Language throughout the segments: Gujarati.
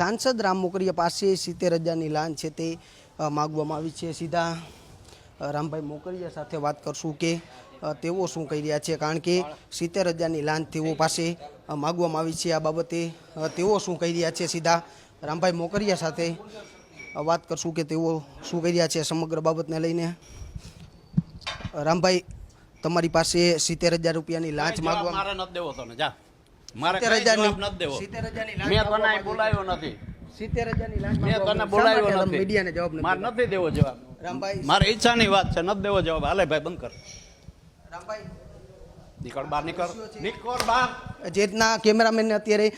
સાંસદ રામ મોકરિયા પાસે સિત્તેર હજારની લાંચ છે તે માગવામાં આવી છે. સીધા રામભાઈ મોકરિયા સાથે વાત કરશું કે તેઓ શું કહી રહ્યા છે? કારણ કે સિત્તેર હજારની લાંચ તેઓ પાસે માગવામાં આવી છે આ બાબતે. તેઓ શું કહી રહ્યા છે? સીધા રામભાઈ મોકરિયા સાથે વાત કરશું કે તેઓ શું કહી રહ્યા છે સમગ્ર બાબતને લઈને. રામભાઈ તમારી પાસે સિત્તેર હજાર રૂપિયાની લાંચ માગવા મારે નથી દેવો તને. જા. મારે કઈ જવાબ નથી દેવો. મેં તને બોલાવ્યો નથી. સિત્તેર હજારની લાંચ મેં તને બોલાવ્યો નથી? મીડિયાને જવાબ મારે નથી દેવો જવાબ. રામભાઈ. મારે ઈચ્છાની વાત છે નથી દેવો જવાબ. હાલે ભાઈ બંધ કર. રામભાઈ. નીકળ બહાર નીકળ. નીકળ બહાર. કેમેરામેનને અત્યારે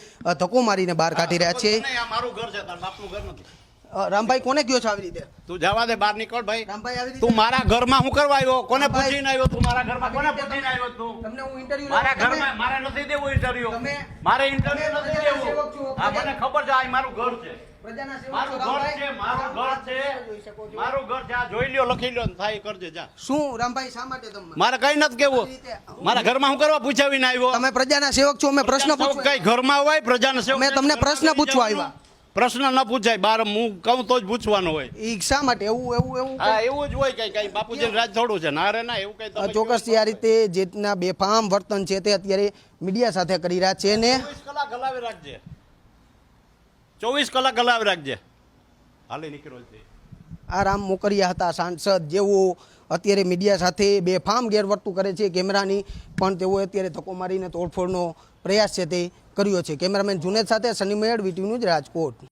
ધક્કો મારીને બહાર કાઢી રહ્યા છે. આ મારું ઘર છે તારા બાપનું ઘર નથી. રામભાઈ કોને કયો છે આવી રીતે? તું જવા દે બહાર નીકળ ભાઈ. રામભાઈ આવી તું મારા ઘરમાં હું કરવા આવ્યો? કોને પૂછીને આવ્યો તું? મારા ઘરમાં કોને પૂછીને આવ્યો તું? તમને હું ઇન્ટરવ્યુ મારા ઘરમાં મારે નથી દેવું ઇન્ટરવ્યુ તમે- મારે ઇન્ટરવ્યુ નથી દેવું. હા મને ખબર છે આ મારું ઘર છે. પ્રજાના સેવક મારું છો, ઘર છે મારું ઘર છે. જોઈ શકો મારું ઘર છે આ જોઈ લ્યો લખી લ્યો થાય કરજે જા. શું રામભાઈ શા માટે તમે મારે કઈ નથી કેવું મારા ઘરમાં હું કરવા પૂછાવીને આવ્યો? તમે પ્રજાના સેવક છો અમે પ્રશ્ન પૂછવા કઈ ઘરમાં હોય પ્રજાના સેવક મેં તમને પ્રશ્ન પૂછવા આવ્યા. પ્રશ્ન ન પૂછાય બાર હું કહું તો જ પૂછવાનો હોય. ઈ શા માટે? એવું એવું એવું હા એવું જ હોય કઈ કઈ. બાપુજી રાજ થોડું છે. ના રે ના એવું કઈ તમે આ રીતે જે રીતના બેફામ વર્તન છે તે અત્યારે મીડિયા સાથે કરી રહ્યા છે ને ચોવીસ કલાક હલાવી રાખજે. ચોવીસ કલાક હલાવી રાખજે. હાલે નીકળો છે આ રામ મોકરિયા હતા સાંસદ જેઓ અત્યારે મીડિયા સાથે બેફામ ગેરવર્તું કરે છે કેમેરાની પણ તેઓએ અત્યારે ધક્કો મારીને તોડફોડનો પ્રયાસ છે તે કર્યો છે. કેમેરામેન જુનેદ સાથે સની મેળ વીટીવી ન્યૂઝ રાજકોટ.